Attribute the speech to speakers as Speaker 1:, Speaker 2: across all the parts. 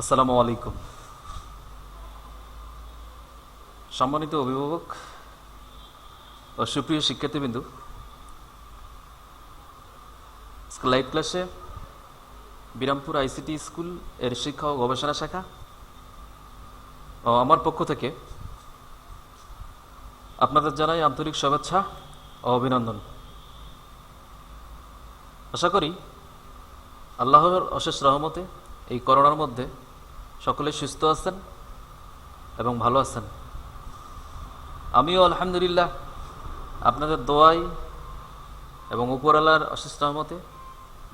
Speaker 1: আসসালামু আলাইকুম। সম্মানিত অভিভাবক ও সুপ্রিয় শিক্ষার্থীবৃন্দু লাইভ ক্লাসে বিরামপুর আইসিটি স্কুলের শিক্ষা ও গবেষণা শাখা ও আমার পক্ষ থেকে আপনাদের জানাই আন্তরিক শুভেচ্ছা ও অভিনন্দন। আশা করি আল্লাহর অশেষ রহমতে এই করোনার মধ্যে সকলে সুস্থ আছেন এবং ভালো আছেন। আমিও আলহামদুলিল্লাহ আপনাদের দোয়াই এবং উপরালার অশেষ রহমতে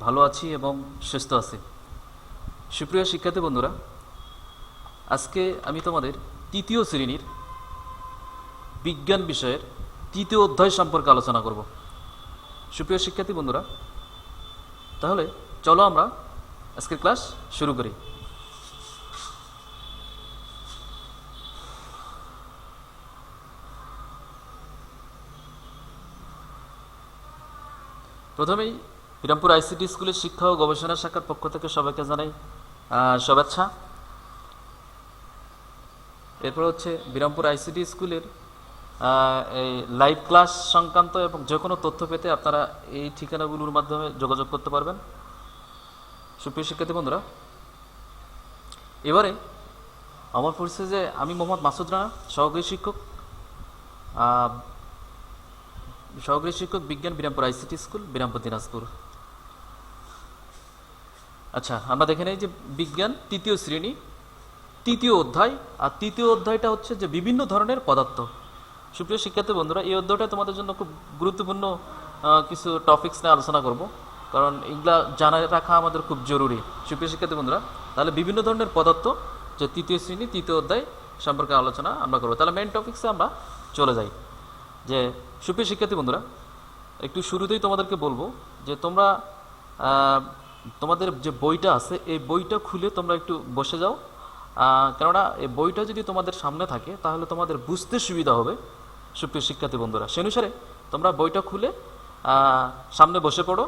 Speaker 1: ভালো আছি এবং সুস্থ আছি। সুপ্রিয় শিক্ষার্থী বন্ধুরা, আজকে আমি তোমাদের তৃতীয় শ্রেণির বিজ্ঞান বিষয়ের তৃতীয় অধ্যায় সম্পর্কে আলোচনা করব। সুপ্রিয় শিক্ষার্থী বন্ধুরা, তাহলে চলো আমরা আজকের ক্লাস শুরু করি। প্রথমেই বিরামপুর আইসিটি স্কুলের শিক্ষা ও গবেষণা শাখার পক্ষ থেকে সবাইকে জানাই শুভেচ্ছা। এরপর হচ্ছে বিরামপুর আইসিটি স্কুলের এই লাইভ ক্লাস সংক্রান্ত এবং যে কোনো তথ্য পেতে আপনারা এই ঠিকানাগুলোর মাধ্যমে যোগাযোগ করতে পারবেন। সুপ্রিয় শিক্ষার্থী বন্ধুরা, এবারে আমার পরিচয় যে আমি মোহাম্মদ মাসুদ রানা, সহকারী শিক্ষক। সহকারী শিক্ষক বিজ্ঞান বিরামপুর আইসিটি স্কুল, বিরামপুর দিনাজপুর। আচ্ছা আমরা দেখে নেই যে বিজ্ঞান তৃতীয় শ্রেণি, তৃতীয় অধ্যায়, আর তৃতীয় অধ্যায়টা হচ্ছে যে বিভিন্ন ধরনের পদার্থ। সুপ্রিয় শিক্ষার্থী বন্ধুরা, এই অধ্যায়টা তোমাদের জন্য খুব গুরুত্বপূর্ণ কিছু টপিকস নিয়ে আলোচনা করব, কারণ এগুলা জানা রাখা আমাদের খুব জরুরি। সুপ্রিয় শিক্ষার্থী বন্ধুরা, তাহলে বিভিন্ন ধরনের পদার্থ যে তৃতীয় শ্রেণি, তৃতীয় অধ্যায় সম্পর্কে আলোচনা আমরা করব। তাহলে মেন টপিক্সে আমরা চলে যাই। যে, সুপ্রিয় শিক্ষার্থী বন্ধুরা, একটু শুরুতেই তোমাদেরকে বলব যে তোমরা তোমাদের যে বইটা আছে, এই বইটা খুলে তোমরা একটু বসে যাও। কেননা এই বইটা যদি তোমাদের সামনে থাকে, তাহলে তোমাদের বুঝতে সুবিধা হবে, সুপ্রিয় শিক্ষার্থী বন্ধুরা। সে অনুসারে তোমরা বইটা খুলে সামনে বসে পড়ো।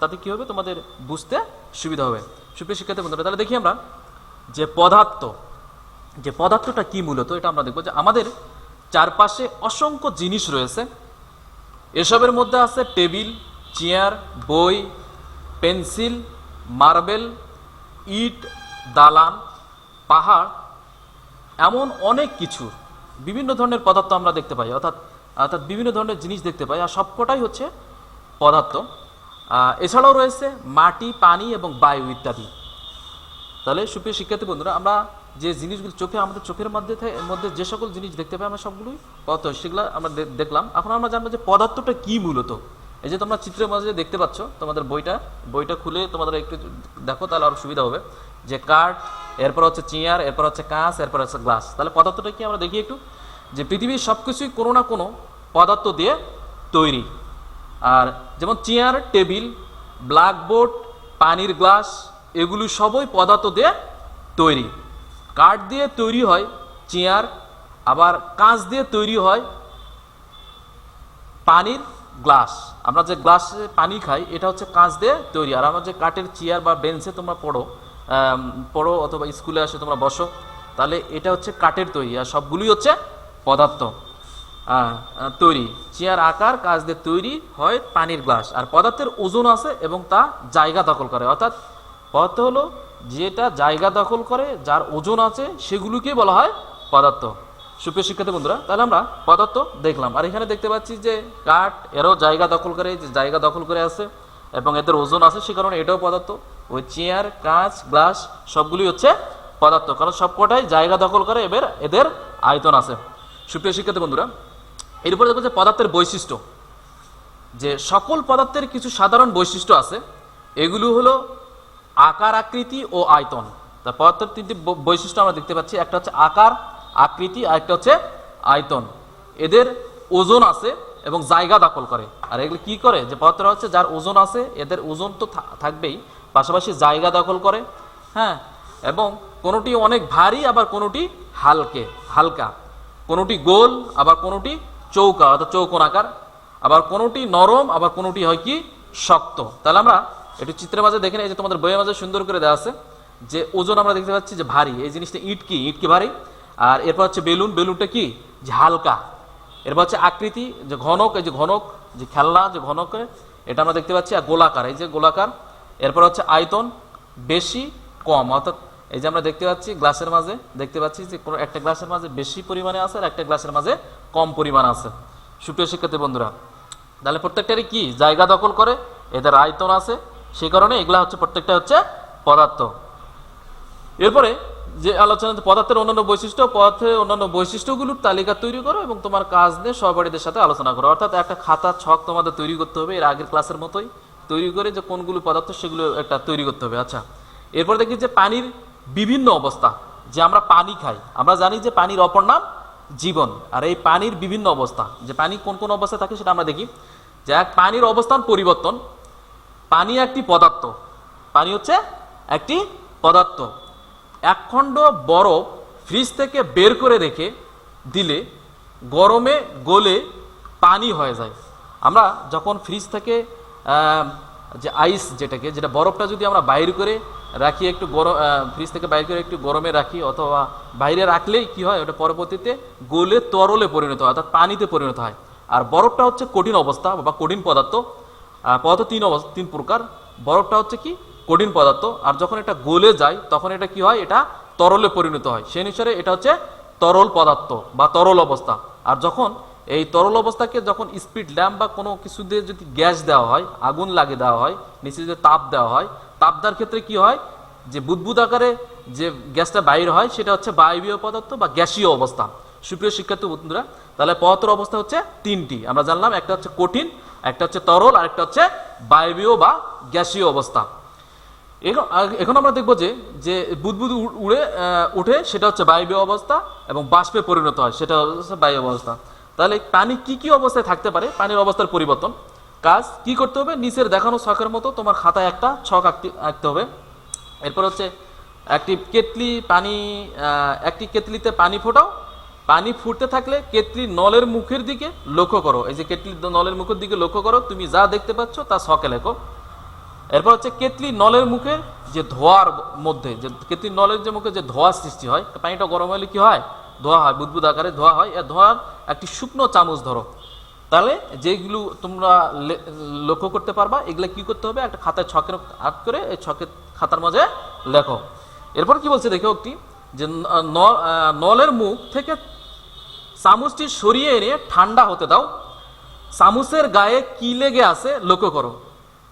Speaker 1: তাতে কী হবে? তোমাদের বুঝতে সুবিধা হবে। সুপ্রিয় শিক্ষার্থী বন্ধুরা, তাহলে দেখি আমরা যে পদার্থ, যে পদার্থটা কি মূলত, এটা আমরা দেখব যে আমাদের চারপাশে অসংখ্য জিনিস রয়েছে। এসবের মধ্যে আছে টেবিল, চেয়ার, বই, পেন্সিল, মার্বেল, ইট, দালান, পাহাড়, এমন অনেক কিছু। বিভিন্ন ধরনের পদার্থ আমরা দেখতে পাই, অর্থাৎ অর্থাৎ বিভিন্ন ধরনের জিনিস দেখতে পাই, আর সবকটাই হচ্ছে পদার্থ। এছাড়াও রয়েছে মাটি, পানি এবং বায়ু ইত্যাদি। তাহলে সুপ্রিয় শিক্ষার্থী বন্ধুরা, আমরা যে জিনিসগুলো চোখে, আমাদের চোখের মধ্যে মধ্যে যে সকল জিনিস দেখতে পাই আমরা সবগুলোই পদার্থ সেগুলো আমরা দেখলাম। এখন আমরা জানব যে পদার্থটা কি মূলত? এই যে তোমরা চিত্রের মাঝে দেখতে পাচ্ছ, তোমাদের বইটা বইটা খুলে তোমাদের একটু দেখো, তাহলে আরও সুবিধা হবে। যে কাঠ, এরপর হচ্ছে চেয়ার, এরপর হচ্ছে কাঁচ, এরপর হচ্ছে গ্লাস। তাহলে পদার্থটা কি আমরা দেখি একটু? যে পৃথিবীর সব কিছুই কোনো না কোনো পদার্থ দিয়ে তৈরি। আর যেমন চেয়ার, টেবিল, ব্ল্যাকবোর্ড, পানির গ্লাস, এগুলো সবই পদার্থ দিয়ে তৈরি। কাঠ দিয়ে তৈরি হয়, চেয়ার, আবার কাঁচ দিয়ে তৈরি হয় পানির গ্লাস। আমরা যে গ্লাসে পানি খাই, এটা হচ্ছে কাঁচ দিয়ে তৈরি। আর আমরা যে কাঠের চেয়ার বা বেঞ্চে তোমরা পড়ো পড়ো অথবা স্কুলে আসে তোমরা বসো, তাহলে এটা হচ্ছে কাঠের তৈরি। আর সবগুলোই হচ্ছে পদার্থ তৈরি। চেয়ার, আকার কাজ দিয়ে তৈরি হয় পানির গ্লাস। আর পদার্থের ওজন আছে এবং তা জায়গা দখল করে। অর্থাৎ পদার্থ হলো যেটা জায়গা দখল করে, যার ওজন আছে, সেগুলোকে বলা হয় পদার্থ। সুপ্রিয় শিক্ষার্থী বন্ধুরা, তাহলে আমরা পদার্থ দেখলাম। আর এখানে দেখতে পাচ্ছি যে কাঠ, এরও জায়গা দখল করে, যে জায়গা দখল করে আছে, এবং এদের ওজন আছে সে কারণে এটাও পদার্থ। ওই চেয়ার, কাঁচ, গ্লাস সবগুলি হচ্ছে পদার্থ, কারণ সবকটাই জায়গা দখল করে, এবার এদের আয়তন আছে। সুপ্রিয় শিক্ষার্থী বন্ধুরা এরপরে দেখো যে পদার্থের বৈশিষ্ট্য। যে সকল পদার্থের কিছু সাধারণ বৈশিষ্ট্য আছে, এগুলো হলো আকার, আকৃতি ও আয়তন। তা পদার্থের তিনটি বৈশিষ্ট্য আমরা দেখতে পাচ্ছি। একটা হচ্ছে আকার, আকৃতি, আর একটা হচ্ছে আয়তন। এদের ওজন আছে এবং জায়গা দখল করে। আর এগুলো কি করে? যে পদার্থরা হচ্ছে যার ওজন আছে, এদের ওজন তো থাকবেই। পাশাপাশি জায়গা দখল করে হ্যাঁ? এবং কোনোটি অনেক ভারী, আবার কোনোটি হালকে, হালকা। কোনোটি গোল, আবার কোনোটি চৌকা, অর্থাৎ চৌকোনাকার আবার কোনোটি নরম, আবার কোনোটি হয় কি? শক্ত। তাহলে আমরা একটু চিত্রের মাঝে দেখে নিই এই যে তোমাদের বইয়ের মাঝে সুন্দর করে দেওয়া আছে যে ওজন আমরা দেখতে পাচ্ছি যে ভারী। এই জিনিসটা ইট কি? ইট কি ভারী? আর এরপর হচ্ছে বেলুন। বেলুনটা কি? যে হালকা। এরপর হচ্ছে আকৃতি, যে ঘনক, এই যে ঘনক, যে খেলনা, যে ঘনক, এটা আমরা দেখতে পাচ্ছি, আর গোলাকার। এই যে গোলাকার। এরপর হচ্ছে আয়তন বেশি কম। অর্থাৎ এই যে আমরা দেখতে পাচ্ছি গ্লাসের মাঝে, দেখতে পাচ্ছি যে কোনো একটা গ্লাসের মাঝে বেশি পরিমাণে আছে আর একটা গ্লাসের মাঝে কম পরিমাণ আছে। সুপ্রিয় শিক্ষার্থী বন্ধুরা, তাহলে প্রত্যেকটারই কি? জায়গা দখল করে, এদের আয়তন আছে সেই কারণে এগুলা হচ্ছে প্রত্যেকটা হচ্ছে পদার্থ। এরপরে যে আলোচনা পদার্থের অন্যান্য বৈশিষ্ট্য, পদার্থের অন্যান্য বৈশিষ্ট্যগুলোর তালিকা তৈরি করো এবং তোমার কাজ নিয়ে সহপাঠীদের সাথে আলোচনা করো। অর্থাৎ একটা খাতা, ছক তোমাদের তৈরি করতে হবে এর আগের ক্লাসের মতোই। তৈরি করে যে কোনগুলো পদার্থ সেগুলো একটা তৈরি করতে হবে। আচ্ছা এরপর দেখি যে পানির বিভিন্ন অবস্থা। যে আমরা পানি খাই, আমরা জানি যে পানির অপর নাম জীবন। আর এই পানির বিভিন্ন অবস্থা, যে পানি কোন কোন অবস্থায় থাকে সেটা আমরা দেখি। যে এক পানির অবস্থান পরিবর্তন পানি একটি পদার্থ। পানি হচ্ছে একটি পদার্থ। একখণ্ড বরফ ফ্রিজ থেকে বের করে রেখে দিলে গরমে গলে পানি হয়ে যায়। আমরা যখন ফ্রিজ থেকে যে আইস যেটাকে, যেটা বরফটা যদি আমরা বাইর করে রাখি একটু গরম ফ্রিজ থেকে বাইর করে একটু গরমে রাখি অথবা বাইরে রাখলেই কি হয়, ওটা পরবর্তীতে গলে তরলে পরিণত হয়, অর্থাৎ পানিতে পরিণত হয়। আর বরফটা হচ্ছে কঠিন অবস্থা বা কঠিন পদার্থ। পদার্থ তিন অবস্থা, তিন প্রকার। বরফটা হচ্ছে কি? কঠিন পদার্থ। আর যখন এটা গলে যায়, তখন এটা কি হয়? এটা তরলে পরিণত হয়। সেই অনুসারে এটা হচ্ছে তরল পদার্থ বা তরল অবস্থা। আর যখন এই তরল অবস্থাকে যখন স্পিড ল্যাম্প বা কোনো কিছু দিয়ে যদি গ্যাস দেওয়া হয়, আগুন লাগে দেওয়া হয়, নিচে যদি তাপ দেওয়া হয়, তাপ দেওয়ার ক্ষেত্রে কি হয়? যে বুদবুদ আকারে যে গ্যাসটা বাইর হয়, সেটা হচ্ছে বায়বীয় পদার্থ বা গ্যাসীয় অবস্থা। সুপ্রিয় শিক্ষার্থী বন্ধুরা, তাহলে পদার্থের অবস্থা হচ্ছে তিনটি। আমরা জানলাম, একটা হচ্ছে কঠিন, একটা হচ্ছে তরল, আর একটা হচ্ছে বায়বীয় বা গ্যাসীয় অবস্থা। এখন আমরা দেখব যে যে বুদবুদ উড়ে উঠে সেটা হচ্ছে বায়বীয় অবস্থা এবং বাষ্পে পরিণত হয়, সেটা হচ্ছে বায়ু অবস্থা। তাহলে পানি কি কি অবস্থায় থাকতে পারে? পানির অবস্থার পরিবর্তন। কাজ কি করতে হবে? নিচের দেখানো ছকের মতো তোমার খাতায় একটা ছক আঁকতে আঁকতে হবে। এরপর হচ্ছে, একটি কেটলি পানি একটি কেটলিতে পানি ফোটাও পানি ফুটতে থাকলে কেটলি নলের মুখের দিকে লক্ষ্য করো। এই যে কেটলি নলের মুখের দিকে লক্ষ্য করো, তুমি যা দেখতে পাচ্ছ তা ছকে লেখো। এরপর হচ্ছে কেতলি নলের মুখের যে ধোয়ার মধ্যে, যে কেতলি নলের যে মুখে যে ধোয়া সৃষ্টি হয় পানিটা গরম হলে কি হয়? ধোয়া হয়, বুদবুদ আকারে ধোয়া হয়। এ ধোয়ার একটি শুকনো চামচ ধরো। তাহলে যেগুলো তোমরা লক্ষ্য করতে পারবা, এগুলো কি করতে হবে? একটা খাতায় ছকের আগ করে এই ছকের খাতার মাঝে লেখো। এরপর কি বলছে দেখো একটি? যে নলের মুখ থেকে চামচটি সরিয়ে এনে ঠান্ডা হতে দাও। চামচের গায়ে কি লেগে আছে লক্ষ্য করো।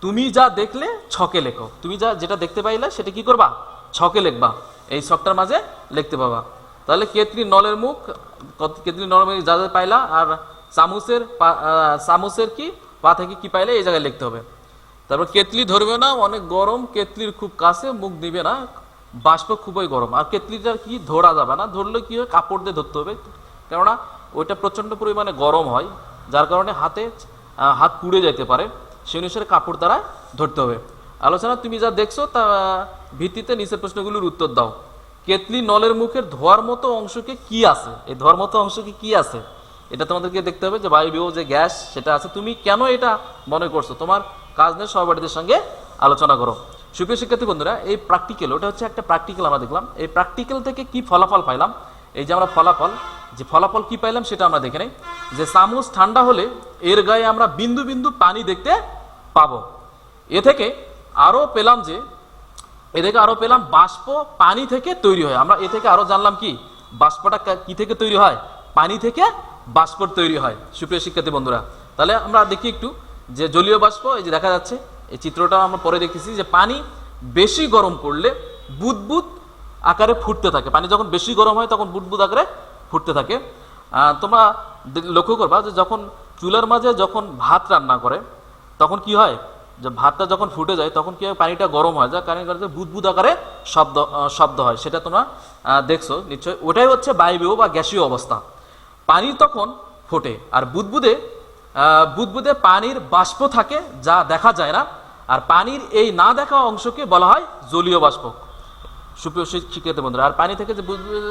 Speaker 1: তুমি যা দেখলে ছকে লেখো। তুমি যা যেটা দেখতে পাইলে সেটা কি করবা? ছকে লিখবা। এই ছকটার মাঝে লিখতে পাবা। তাহলে কেতলি নলের মুখ, কত- কেতলি নলের মুখ যা যা পাইলা আর চামচের চামচের কি, পা থেকে কি পাইলে এই জায়গায় লিখতে হবে। তারপর কেতলি ধরবে না, অনেক গরম, কেতলির খুব কাছে, মুখ দিবে না। বাষ্প খুবই গরম। আর কেতলিটা কি ধরা যাবে না। ধরলে কি হয়? কাপড় দিয়ে ধরতে হবে। কেননা ওইটা প্রচণ্ড পরিমাণে গরম হয়, যার কারণে হাতে হাত পুড়ে যেতে পারে। সেই অনুসারে কাপড় দ্বারা ধরতে হবে। আলোচনা, তুমি যা দেখছ তা, ভিত্তিতে নিচের প্রশ্নগুলোর উত্তর দাও। কেতলি নলের মুখের ধোয়ার মতো অংশকে কি আছে? এই ধোয়ার মতো অংশকে কি আছে? এটা তোমাদেরকে দেখতে হবে যে বায়বীয় যে গ্যাস, সেটা আছে। তুমি কেন এটা মনে করছ? তোমার কাজ নিয়ে সহপাঠীদের সঙ্গে আলোচনা করো। সুপ্রিয় শিক্ষার্থী বন্ধুরা, এই প্র্যাকটিক্যাল ওটা হচ্ছে একটা প্র্যাকটিক্যাল আমরা দেখলাম। এই প্র্যাকটিক্যাল থেকে কি ফলাফল পাইলাম? এই যে আমরা ফলাফল, যে ফলাফল কি পাইলাম সেটা আমরা দেখে নেই। যে চামচ ঠান্ডা হলে এর গায়ে আমরা বিন্দু বিন্দু পানি দেখতে পাবো। এ থেকে আরও পেলাম যে, এ থেকে আরও পেলাম বাষ্প পানি থেকে তৈরি হয়। আমরা এ থেকে আরও জানলাম কি, বাষ্পটা কা- কি থেকে তৈরি হয়? পানি থেকে বাষ্প তৈরি হয়। সুপ্রিয় শিক্ষার্থী বন্ধুরা, তাহলে আমরা দেখি একটু যে জলীয় বাষ্প, এই যে দেখা যাচ্ছে, এই চিত্রটা আমরা পরে দেখতেছি যে পানি বেশি গরম করলে বুদবুদ আকারে ফুটতে থাকে। পানি যখন বেশি গরম হয়, তখন বুদবুদ আকারে ফুটতে থাকে। তোমরা লক্ষ্য করবা যে যখন চুলার মাঝে যখন ভাত রান্না করে, তখন কি হয়? যে ভাতটা যখন ফুটে যায়, তখন কি হয়? পানিটা গরম হয়। যার কারণে কারণে বুদবুদ আকারে শব্দ শব্দ হয়। সেটা তোমরা দেখছ। নিশ্চয় ওটাই হচ্ছে বায়বীয় বা গ্যাসীয় অবস্থা। পানি তখন ফোটে। আর বুদবুদে বুদবুদে পানির বাষ্প থাকে যা দেখা যায় না। আর পানির এই না দেখা অংশকে বলা হয় জলীয় বাষ্প। সুপ্রিয় শিক- শিক্ষার্থী বন্ধুরা, আর পানি থেকে যে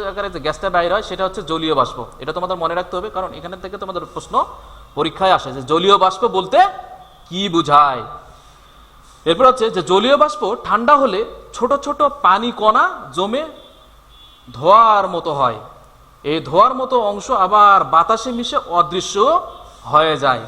Speaker 1: আকারে যে গ্যাসটা বাইর হয়, সেটা হচ্ছে জলীয় বাষ্প। এটা তোমাদের মনে রাখতে হবে, কারণ এখানে থেকে তোমাদের প্রশ্ন পরীক্ষায় আসে যে জলীয় বাষ্প বলতে কি বুঝায়। এরপর হচ্ছে যে জলীয় বাষ্প ঠান্ডা হলে ছোট ছোট পানি কণা জমে ধোয়ার মতো হয়। এই ধোয়ার মতো অংশ আবার বাতাসে মিশে অদৃশ্য হয়ে যায়।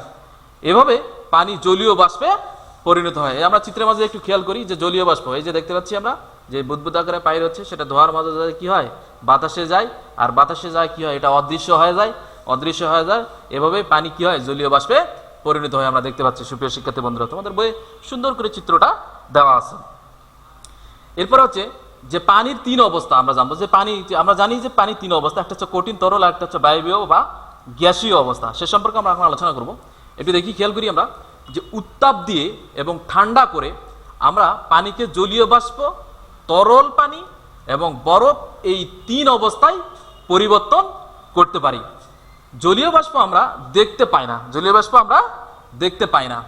Speaker 1: এভাবে পানি জলীয় বাষ্পে পরিণত হয়। আমরা চিত্রের মাঝে একটু খেয়াল করি যে জলীয় বাষ্প, এই যে দেখতে পাচ্ছি আমরা যে বুদবুদ আকারে পাই হচ্ছে সেটা ধোয়ার মাঝে যায় কি হয়? বাতাসে যায়। আর বাতাসে যায় কি হয়? এটা অদৃশ্য হয়ে যায়। অদৃশ্য হয়ে যায়। এভাবে পানি কি হয়? জলীয় বাষ্পে পরিণত হয়। আমরা দেখতে পাচ্ছি, সুপ্রিয় শিক্ষার্থী বন্ধুরা, তোমাদের বইয়ে সুন্দর করে চিত্রটা দেওয়া আছে। এরপর হচ্ছে যে পানির তিন অবস্থা আমরা জানব। যে পানি, আমরা জানি যে পানি তিন অবস্থা, একটা হচ্ছে কঠিন, তরল, আর একটা হচ্ছে বায়বীয় বা গ্যাসীয় অবস্থা। সে সম্পর্কে আমরা এখন আলোচনা করব। একটু দেখি, খেয়াল করি আমরা যে উত্তাপ দিয়ে এবং ঠান্ডা করে আমরা পানিকে জলীয় বাষ্প তরল পানি এবং বরফ এই তিন অবস্থায় পরিবর্তন করতে পারি। জলীয় বাষ্প আমরা দেখতে পাই না। জলীয় বাষ্প আমরা দেখতে পাই না।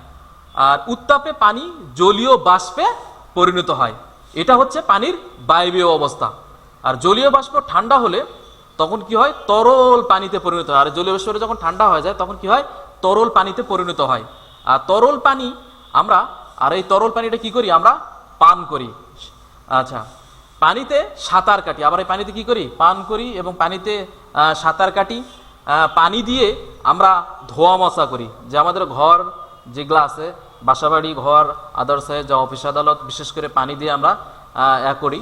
Speaker 1: আর উত্তাপে পানি জলীয় বাষ্পে পরিণত হয়। এটা হচ্ছে পানির বায়বীয় অবস্থা। আর জলীয় বাষ্প ঠান্ডা হলে তখন কি হয়? তরল পানিতে পরিণত হয়। আর জলীয় বাষ্পটা যখন ঠান্ডা হয়ে যায়, তখন কি হয়? তরল পানিতে পরিণত হয়। আর তরল পানি আমরা আর এই তরল পানিটা কি করি? আমরা পান করি। আচ্ছা। পানিতে সাঁতার কাটি। আবার এই পানিতে কি করি? পান করি এবং পানিতে সাঁতার কাটি। পানি দিয়ে আমরা ধোয়া মশা করি। যে আমাদের ঘর যেগুলো আছে বাসাবাড়ি, ঘর আদার্সে যা অফিস আদালত, বিশেষ করে পানি দিয়ে আমরা এ করি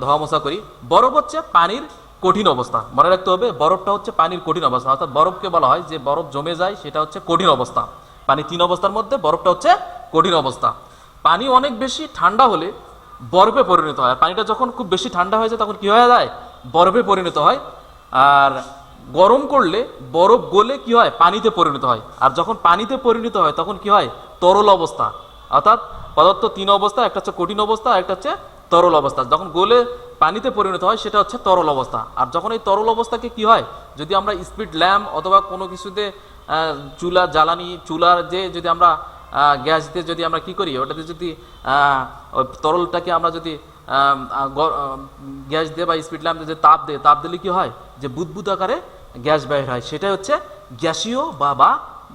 Speaker 1: ধোয়া মশা করি। বরফ হচ্ছে পানির কঠিন অবস্থা। মনে রাখতে হবে, বরফটা হচ্ছে পানির কঠিন অবস্থা। অর্থাৎ বরফকে বলা হয় যে বরফ জমে যায়, সেটা হচ্ছে কঠিন অবস্থা। পানি তিন অবস্থার মধ্যে বরফটা হচ্ছে কঠিন অবস্থা। পানি অনেক বেশি ঠান্ডা হলে বরফে পরিণত হয়। আর পানিটা যখন খুব বেশি ঠান্ডা হয়ে যায়, তখন কি হয়ে যায়? বরফে পরিণত হয়। আর গরম করলে বরফ গলে কি হয়? পানিতে পরিণত হয়। আর যখন পানিতে পরিণত হয়, তখন কি হয়? তরল অবস্থা। অর্থাৎ পদার্থ তিন অবস্থা, একটা হচ্ছে কঠিন অবস্থা, একটা হচ্ছে তরল অবস্থা। যখন গলে পানিতে পরিণত হয়, সেটা হচ্ছে তরল অবস্থা। আর যখন এই তরল অবস্থাকে কি হয়? যদি আমরা স্পিড ল্যাম্প অথবা কোনো কিছুতে চুলা জ্বালানি, চুলার যে, যদি আমরা গ্যাস দিয়ে যদি আমরা কি করি, ওটাতে যদি তরলটাকে আমরা যদি গ্যাস দিয়ে বা স্পিড ল্যাম্প যে তাপ দেয়, তাপ দিলে কি হয়? যে বুদবুদ আকারে গ্যাস বের হয়। সেটাই হচ্ছে গ্যাসীয় বা বা,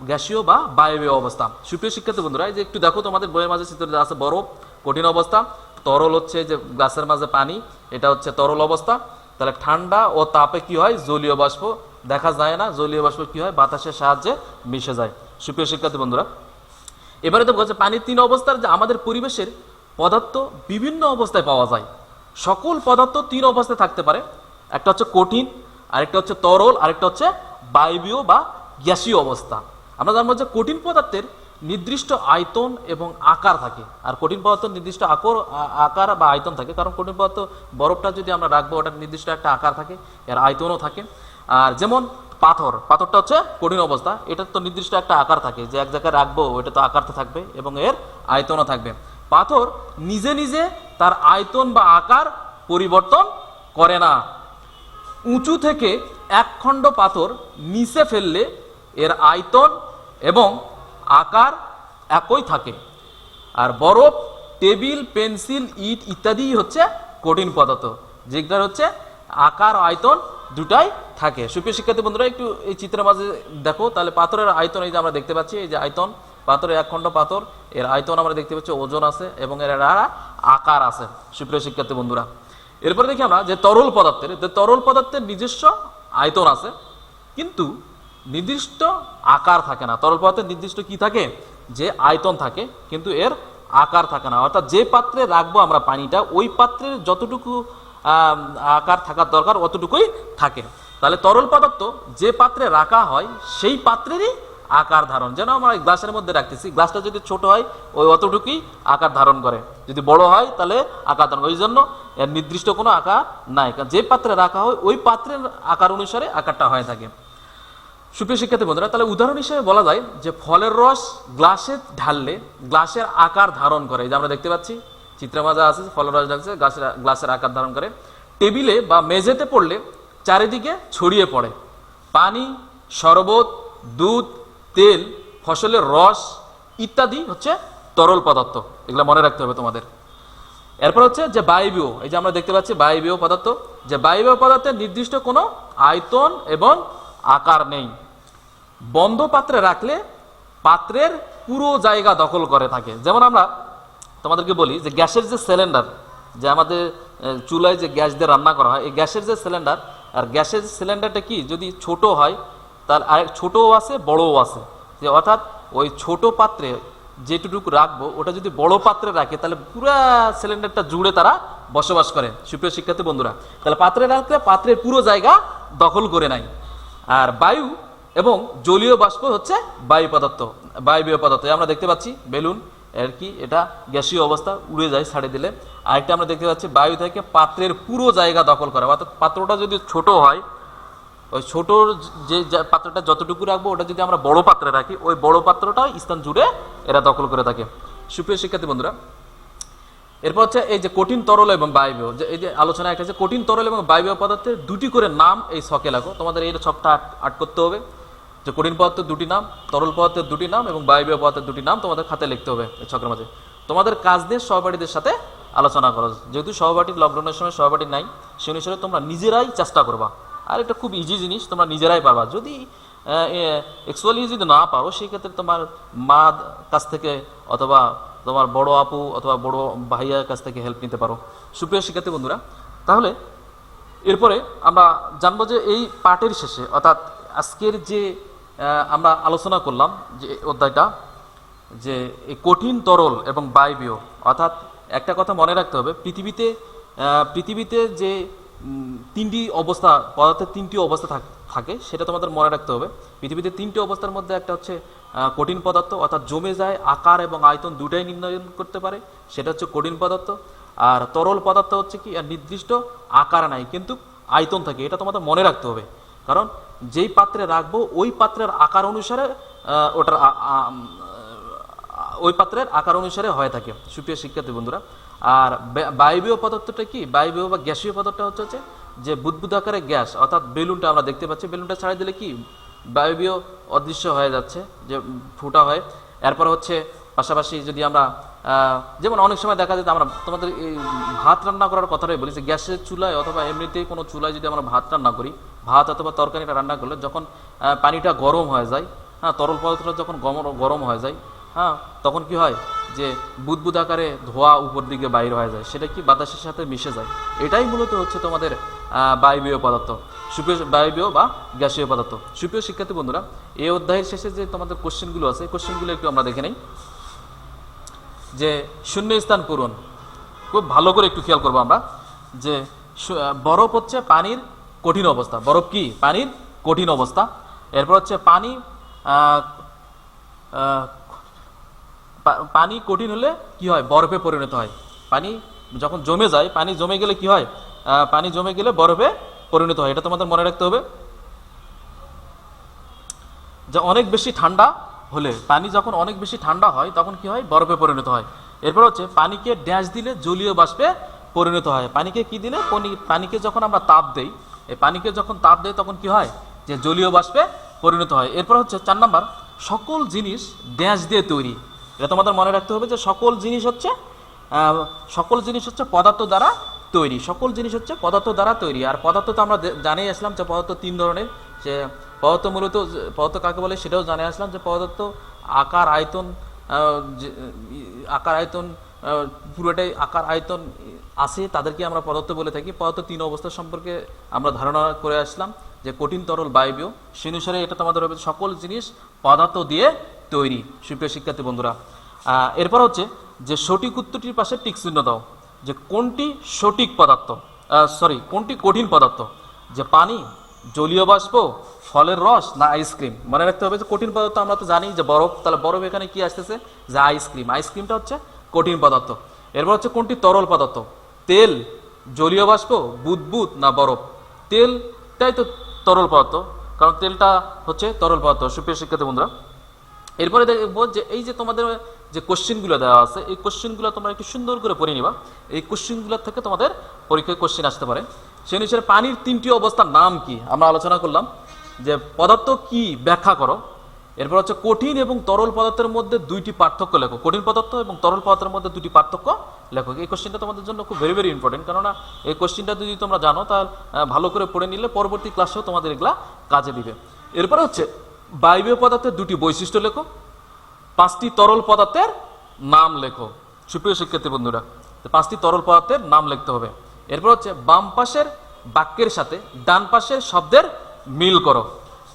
Speaker 1: গ্যাসীয় বা বায়বীয় অবস্থা। সুপ্রিয় শিক্ষার্থী বন্ধুরা, এই যে একটু দেখো, তোমাদের বইয়ের মাঝে চিত্র আছে বরফ কঠিন অবস্থা। তরল হচ্ছে যে গ্লাসের মাঝে পানি, এটা হচ্ছে তরল অবস্থা। তাহলে ঠান্ডা ও তাপে কি হয়? জলীয় বাষ্প দেখা যায় না। জলীয় বাষ্প কি হয়? বাতাসের সাহায্যে মিশে যায়। সুপ্রিয় শিক্ষার্থী বন্ধুরা এবারে তো বলছে পানির তিন অবস্থার যে আমাদের পরিবেশের পদার্থ বিভিন্ন অবস্থায় পাওয়া যায়। সকল পদার্থ তিন অবস্থায় থাকতে পারে। একটা হচ্ছে কঠিন, আরেকটা হচ্ছে তরল, আরেকটা হচ্ছে বায়বীয় বা গ্যাসীয় অবস্থা। আমরা জানব যে কঠিন পদার্থের নির্দিষ্ট আয়তন এবং আকার থাকে। আর কঠিন পদার্থ নির্দিষ্ট আকর আকার বা আয়তন থাকে। কারণ কঠিন পদার্থ বরফটা যদি আমরা রাখব, ওটার নির্দিষ্ট একটা আকার থাকে, এর আয়তনও থাকে। আর যেমন পাথর। পাথরটা হচ্ছে কঠিন অবস্থা। এটার তো নির্দিষ্ট একটা আকার থাকে। যে এক জায়গায় রাখব এটা তো আকারটা থাকবে এবং এর আয়তনও থাকবে। পাথর নিজে নিজে তার আয়তন বা আকার পরিবর্তন করে না। উঁচু থেকে এক খণ্ড পাথর নিচে ফেললে এর আয়তন এবং আকার একই থাকে। আর বরফ, টেবিল, পেন্সিল, ইট ইত্যাদি হচ্ছে কঠিন পদার্থ। যেগুলো হচ্ছে আকার আয়তন দুটাই থাকে। সুপ্রিয় শিক্ষার্থী বন্ধুরা, একটু এই চিত্রের মাঝে দেখো, তাহলে পাথরের আয়তন এই যে আমরা দেখতে পাচ্ছি, এই যে আয়তন, পাথরের এক খণ্ড পাথর, এর আয়তন আমরা দেখতে পাচ্ছি ওজন আছে এবং এর আকার আছে, সুপ্রিয় শিক্ষার্থী বন্ধুরা। এরপরে দেখি আমরা যে তরল পদার্থের তরল পদার্থের নিজস্ব আয়তন আছে, কিন্তু নির্দিষ্ট আকার থাকে না। তরল পদার্থের নির্দিষ্ট কি থাকে? যে আয়তন থাকে, কিন্তু এর আকার থাকে না। অর্থাৎ যে পাত্রে রাখব আমরা পানিটা, ওই পাত্রের যতটুকু আকার থাকার দরকার, অতটুকুই থাকে। তাহলে তরল পদার্থ যে পাত্রে রাখা হয়, সেই পাত্রেরই আকার ধারণ। যেন আমরা গ্লাসের মধ্যে রাখতেছি। গ্লাসটা যদি ছোট হয়, ওই অতটুকুই আকার ধারণ করে। যদি বড় হয়, তাহলে আকার ধারণ ওই জন্য এর নির্দিষ্ট কোনো আকার নাই। কারণ যে পাত্রে রাখা হয়, ওই পাত্রের আকার অনুসারে আকারটা হয়ে থাকে। সুপ্রিয় শিক্ষার্থী বন্ধুরা, তাহলে উদাহরণ হিসেবে বলা যায় যে ফলের রস গ্লাসে ঢাললে গ্লাসের আকার ধারণ করে। এই যে আমরা দেখতে পাচ্ছি চিত্রের মাঝে আছে যে ফলের রস ঢালছে গ্লাসের গ্লাসের আকার ধারণ করে। টেবিলে বা মেঝেতে পড়লে চারিদিকে ছড়িয়ে পড়ে। পানি, শরবত, দুধ, তেল, ফসলের রস ইত্যাদি হচ্ছে তরল পদার্থ। এগুলো মনে রাখতে হবে তোমাদের। এরপর হচ্ছে যে বায়বীয়, এই যে আমরা দেখতে পাচ্ছি বায়বীয় পদার্থ, যে বায়বীয় পদার্থের নির্দিষ্ট কোনো আয়তন এবং আকার নেই। বন্ধ পাত্রে রাখলে পাত্রের পুরো জায়গা দখল করে থাকে। যেমন আমরা তোমাদেরকে বলি যে গ্যাসের যে সিলিন্ডার, যে আমাদের চুলায় যে গ্যাস দিয়ে রান্না করা হয়, এই গ্যাসের যে সিলিন্ডার, আর গ্যাসের সিলিন্ডারটা কি, যদি ছোট হয়, তার আরেক, ছোটও আছে, বড়ও আছে। যে অর্থাৎ ওই ছোট পাত্রে যেটুকু রাখব, ওটা যদি বড় পাত্রে রাখে, তাহলে পুরা সিলিন্ডারটা জুড়ে তারা বসবাস করে। সুপ্রিয় শিক্ষার্থী বন্ধুরা, তাহলে পাত্রে রাখলে পাত্রের পুরো জায়গা দখল করে নেয়। আর বায়ু এবং জলীয় বাষ্প হচ্ছে বায়ু পদার্থ, বায়বীয় পদার্থ। আমরা দেখতে পাচ্ছি, বেলুন এর কি? এটা গ্যাসীয় অবস্থা, উড়ে যায়, ছাড়ে দিলে। আরেকটা আমরা দেখতে পাচ্ছি, বায়ু থেকে পাত্রের পুরো জায়গা দখল করে। অর্থাৎ পাত্রটা যদি ছোট হয়, ওই ছোট যে পাত্রটা যতটুকু রাখব, ওটা যদি আমরা বড় পাত্রে রাখি, ওই বড় পাত্রটা স্থান জুড়ে এরা দখল করে থাকে। সুপ্রিয় শিক্ষার্থী বন্ধুরা, এরপর হচ্ছে এই যে কঠিন তরল এবং বায়বীয়, যে এই যে আলোচনা একটা আছে কঠিন তরল এবং বায়বীয় পদার্থের দুটি করে নাম এই ছকে লাগো। তোমাদের এই ছকটা আট করতে হবে। যে কঠিন পদার্থের দুটি নাম, তরল পদার্থের দুটি নাম এবং বায়বীয় পদার্থের দুটি নাম তোমাদের খাতে লিখতে হবে এই ছকের মাঝে। তোমাদের কাজ দিয়ে সহপাঠীদের সাথে আলোচনা করো। যেহেতু সহপাঠীর লকডাউনের সময় সহপাঠী নাই সে অনুসারে তোমরা নিজেরাই চেষ্টা করবা। আর এটা খুব ইজি জিনিস, তোমরা নিজেরাই পারবা যদি অ্যাকচুয়ালি যদি না পারো সেই ক্ষেত্রে তোমার মা কাছ থেকে অথবা তোমার বড় আপু অথবা বড় ভাইয়ার কাছ থেকে হেল্প নিতে পারো। সুপ্রিয় শিক্ষার্থী বন্ধুরা, তাহলে এরপরে আমরা জানব যে এই পাঠের শেষে, অর্থাৎ আজকের যে আমরা আলোচনা করলাম যে অধ্যায়টা যে কঠিন তরল এবং বায়বীয়, অর্থাৎ একটা কথা মনে রাখতে হবে, পৃথিবীতে পৃথিবীতে যে তিনটি অবস্থা, পদার্থের তিনটি অবস্থা থাকে সেটা তোমাদের মনে রাখতে হবে। পৃথিবীতে তিনটি অবস্থার মধ্যে একটা হচ্ছে কঠিন পদার্থ, অর্থাৎ জমে যায়, আকার এবং আয়তন দুটাই নির্ণয় করতে পারে, সেটা হচ্ছে কঠিন পদার্থ। আর তরল পদার্থ হচ্ছে কি নির্দিষ্ট আকার নাই, কিন্তু আয়তন থাকে, এটা তোমাদের মনে রাখতে হবে। কারণ যেই পাত্রে রাখব, ওই পাত্রের আকার অনুসারে ওটার ওই পাত্রের আকার অনুসারে হয়ে থাকে। সুপ্রিয় শিক্ষার্থী বন্ধুরা, আর বায়বীয় পদার্থটা কি? বায়বীয় বা গ্যাসীয় পদার্থটা হচ্ছে হচ্ছে যে বুদবুদ আকারে গ্যাস, অর্থাৎ বেলুনটা আমরা দেখতে পাচ্ছি। বেলুনটা ছাড়া দিলে কি? বায়বীয় অদৃশ্য হয়ে যাচ্ছে, যে ফুটা হয়। এরপর হচ্ছে পাশাপাশি যদি আমরা যেমন অনেক সময় দেখা যায় আমরা তোমাদের এই ভাত রান্না করার কথাটাই বলি যে গ্যাসের চুলায় অথবা এমনিতেই কোনো চুলায় যদি আমরা ভাত রান্না করি, ভাত অথবা তরকারিটা রান্না করলে যখন পানিটা গরম হয়ে যায় হ্যাঁ তরল পদার্থটা যখন গরম হয়ে যায় হ্যাঁ তখন কি হয় যে বুদবুদ আকারে ধোয়া উপর দিকে বাইর হয়ে যায়, সেটা কি বাতাসের সাথে মিশে যায়? এটাই মূলত হচ্ছে তোমাদের বায়বীয় পদার্থ, সুপ্রিয় বায়বীয় বা গ্যাসীয় পদার্থ। সুপ্রিয় শিক্ষার্থী বন্ধুরা, এই অধ্যায়ের শেষে যে তোমাদের কোশ্চেনগুলো আছে কোশ্চেনগুলো একটু আমরা দেখে নেই। যে শূন্য স্থান পূরণ। খুব ভালো করে একটু খেয়াল করব আমরা। যে বরফ হচ্ছে পানির কঠিন অবস্থা। বরফ কি? পানির কঠিন অবস্থা। এরপর হচ্ছে পানি পানি কঠিন হলে কি হয়? বরফে পরিণত হয়। পানি যখন জমে যায়, পানি জমে গেলে কি হয়? পানি জমে গেলে বরফে পরিণত হয়। এটা তোমাদের মনে রাখতে হবে। যে অনেক বেশি ঠান্ডা হলে পানি যখন অনেক বেশি ঠান্ডা হয়, তখন কি হয়? বরফে পরিণত হয়। এরপর হচ্ছে পানিকে ড্যাশ দিলে জলীয় বাষ্পে পরিণত হয়। পানিকে কি দিলে? পানি- পানিকে যখন আমরা তাপ দেই, এই পানিকে যখন তাপ দেই, তখন কি হয়? যে জলীয় বাষ্পে পরিণত হয়। এরপর হচ্ছে চার নাম্বার, সকল জিনিস ড্যাশ দিয়ে তৈরি। এটা তোমাদের মনে রাখতে হবে যে সকল জিনিস হচ্ছে সকল জিনিস হচ্ছে পদার্থ দ্বারা তৈরি। সকল জিনিস হচ্ছে পদার্থ দ্বারা তৈরি। আর পদার্থ তো আমরা জানিয়ে আসলাম যে পদার্থ তিন ধরনের, যে পদার্থ মূলত, পদার্থ কাকে বলে সেটাও জানিয়ে আসলাম যে পদার্থ আকার, আয়তন আকার, আয়তন পুরোটাই আকার, আয়তন আছে, তাদেরকে আমরা পদার্থ বলে থাকি। পদার্থ তিন অবস্থা সম্পর্কে আমরা ধারণা করে আসলাম যে কঠিন, তরল, বায়বীয়। সে অনুসারে এটা তোমাদের হবে সকল জিনিস পদার্থ দিয়ে তৈরি। সুপ্রিয় শিক্ষার্থী বন্ধুরা এরপর হচ্ছে যে সঠিক উত্তরটির পাশে টিক চিহ্ন দাও। যে কোনটি সঠিক পদার্থ সরি কোনটি কঠিন পদার্থ? যে পানি, জলীয় বাষ্প ফলের রস না আইসক্রিম মনে রাখতে হবে যে কঠিন পদার্থ আমরা তো জানি যে বরফ, তাহলে বরফ এখানে কি আসতেছে? যে আইসক্রিম আইসক্রিমটা হচ্ছে কঠিন পদার্থ। এরপর হচ্ছে কোনটি? তরল পদার্থ। তেল, জলীয় বাষ্প, বুদবুদ না বরফ? তেলটাই তো তরল পদার্থ, কারণ তেলটা হচ্ছে তরল পদার্থ। সুপ্রিয় শিক্ষার্থী বন্ধুরা, এরপরে দেখব যে এই যে তোমাদের যে কোশ্চেনগুলো দেওয়া আছে, এই কোশ্চেনগুলো তোমরা একটু সুন্দর করে পড়ে নিবা। এই কোশ্চেনগুলোর থেকে তোমাদের পরীক্ষায় কোশ্চেন আসতে পারে। সেই অনুসারে পানির তিনটি অবস্থার নাম কি? আমরা আলোচনা করলাম। যে পদার্থ কি ব্যাখ্যা করো? এরপর হচ্ছে কঠিন এবং তরল পদার্থের মধ্যে দুইটি পার্থক্য লেখো। কঠিন পদার্থ এবং তরল পদার্থের মধ্যে দুটি পার্থক্য লেখো। এই কোশ্চেনটা তোমাদের জন্য খুব ভেরি ভেরি ইম্পর্টেন্ট কেননা এই কোশ্চেনটা যদি তোমরা জানো, তাহলে ভালো করে পড়ে নিলে পরবর্তী ক্লাসেও তোমাদের এগুলা কাজে দিবে। এরপরে হচ্ছে বায়বীয় পদার্থের দুটি বৈশিষ্ট্য লেখো। পাঁচটি তরল পদার্থের নাম লেখো। সুপ্রিয় শিক্ষার্থী বন্ধুরা পাঁচটি তরল পদার্থের নাম লিখতে হবে। এরপর হচ্ছে বাম পাশের বাক্যের সাথে ডান পাশের শব্দের মিল করো।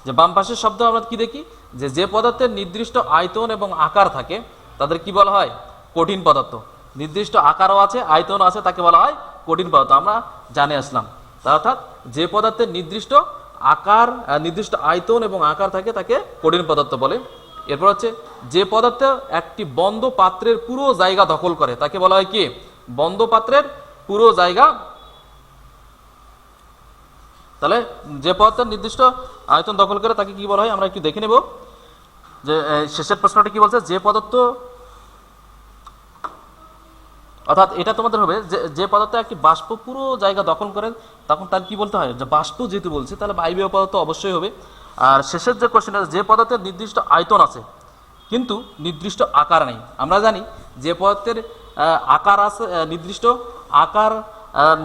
Speaker 1: যে বাম পাশের শব্দ আমরা কি দেখি? যে যে পদার্থের নির্দিষ্ট আয়তন এবং আকার থাকে, তাদের কি বলা হয়? কঠিন পদার্থ। নির্দিষ্ট আকারও আছে, আয়তনও আছে, তাকে বলা হয় কঠিন পদার্থ। আমরা জানে আসলাম। অর্থাৎ যে পদার্থের নির্দিষ্ট আকার নির্দিষ্ট আয়তন এবং আকার থাকে, তাকে কঠিন পদার্থ বলে। এরপর হচ্ছে, যে পদার্থ একটি বন্ধ পাত্রের পুরো জায়গা দখল করে, তাকে বলা হয় কি? বন্ধ পাত্রের পুরো জায়গা তাহলে যে পদার্থের নির্দিষ্ট আয়তন দখল করে তাকে কি বলা হয়? আমরা একটু দেখে নেব। যে শেষের প্রশ্নটা কি বলছে? যে পদার্থ, অর্থাৎ এটা তোমাদের হবে, যে যে পদার্থ একটি বাষ্প পুরো জায়গা দখল করে, তখন তার কি বলতে হয়? যে বাষ্প যেহেতু বলছে, তাহলে বায়বীয় পদার্থ অবশ্যই হবে। আর শেষের যে কোশ্চেন আছে, যে পদার্থের নির্দিষ্ট আয়তন আছে, কিন্তু নির্দিষ্ট আকার নেই। আমরা জানি যে পদার্থের আকার আছে নির্দিষ্ট আকার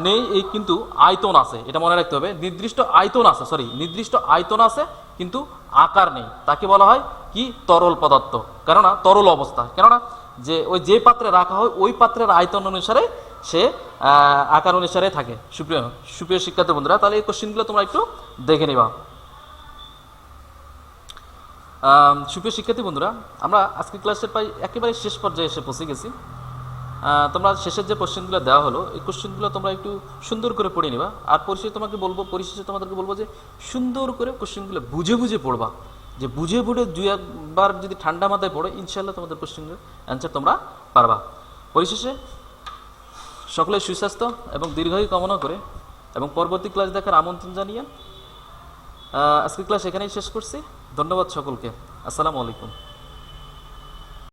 Speaker 1: নেই, এই কিন্তু আয়তন আছে, এটা মনে রাখতে হবে। নির্দিষ্ট আয়তন আছে সরি নির্দিষ্ট আয়তন আছে, কিন্তু আকার নেই। তাকে বলা হয় কি? তরল পদার্থ। কেননা, তরল অবস্থা। কেননা, যে, ওই যে পাত্রে রাখা হয়, ওই পাত্রের আয়তন অনুসারে সে আকার অনুসারে থাকে। সুপ্রিয় সুপ্রিয় শিক্ষার্থী বন্ধুরা, তাহলে এই কোশ্চেনগুলো তোমরা একটু দেখে নিবা। সুপ্রিয় শিক্ষার্থী বন্ধুরা, আমরা আজকে ক্লাসের প্রায় একেবারে শেষ পর্যায়ে এসে পৌঁছে গেছি। তোমরা শেষের যে কোশ্চেনগুলো দেওয়া হলো, এই কোশ্চেনগুলো তোমরা একটু সুন্দর করে পড়ে নিবা। আর পরিশেষে তোমাকে বলব, পরিশেষে তোমাদেরকে বলব যে সুন্দর করে কোশ্চেনগুলো বুঝে বুঝে পড়বা। যে বুঝে বুঝে দুই একবার যদি ঠান্ডা মাথায় পড়ো ইনশাল্লাহ তোমাদের কোশ্চেনের অ্যান্সার তোমরা পারবা। পরিশেষে সকলের সুস্বাস্থ্য এবং দীর্ঘায়ু কামনা করে এবং পরবর্তী ক্লাস দেখার আমন্ত্রণ জানিয়ে আজকের ক্লাস এখানেই শেষ করছি। ধন্যবাদ সকলকে। আসসালামু আলাইকুম।